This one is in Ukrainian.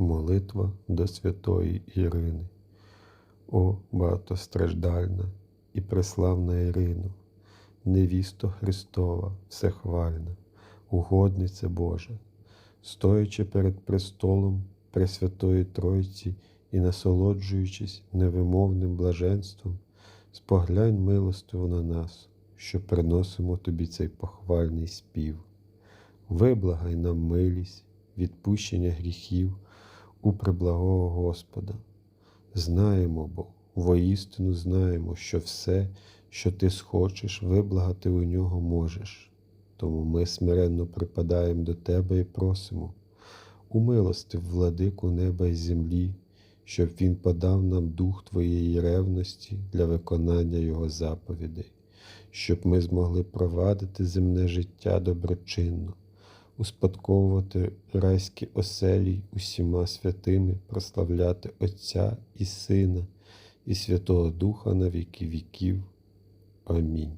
Молитва до святої Ірини. О, багатостраждальна і преславна Ірино, невісто Христова, всехвальна, угодниця Божа, стоячи перед престолом Пресвятої Тройці і насолоджуючись невимовним блаженством, споглянь милостиво на нас, що приносимо тобі цей похвальний спів. Виблагай нам милість, відпущення гріхів у преблагого Господа. Знаємо бо, воістину знаємо, що все, що ти схочеш, виблагати у нього можеш. Тому ми смиренно припадаємо до тебе і просимо, умилостив владику неба і землі, щоб він подав нам дух твоєї ревності для виконання його заповідей, щоб ми змогли провадити земне життя доброчинно, успадковувати райські оселі усіма святими, прославляти Отця і Сина і Святого Духа на віки віків. Амінь.